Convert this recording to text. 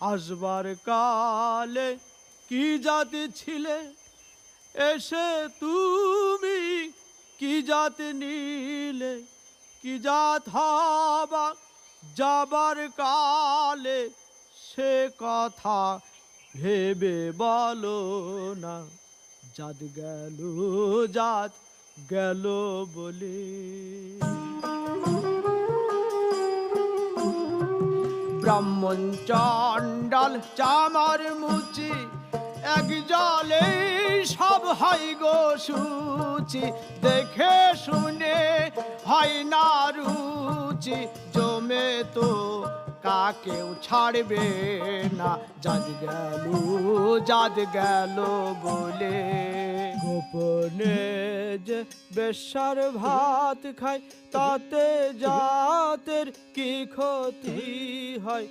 আসবার কালে কি জাতি ছিলে? এসে তুমি কি জাতি নিলে? কি জাত হবা যাবার কালে? সে কথা ভেবে বলো না। জাত গেল জাত গেল বলে। ব্রাহ্মণ চণ্ডাল চামার মুচি, এক জলে সব হয় গো সুচি, দেখে শুনে হয় না রুচি, জমে তো কাকেও ছাড়বে না জাদ গেল জাদ গেল বলে। গোপনে যে বেশার ভাত খায়, তাতে জাতের কি ক্ষতি হয়?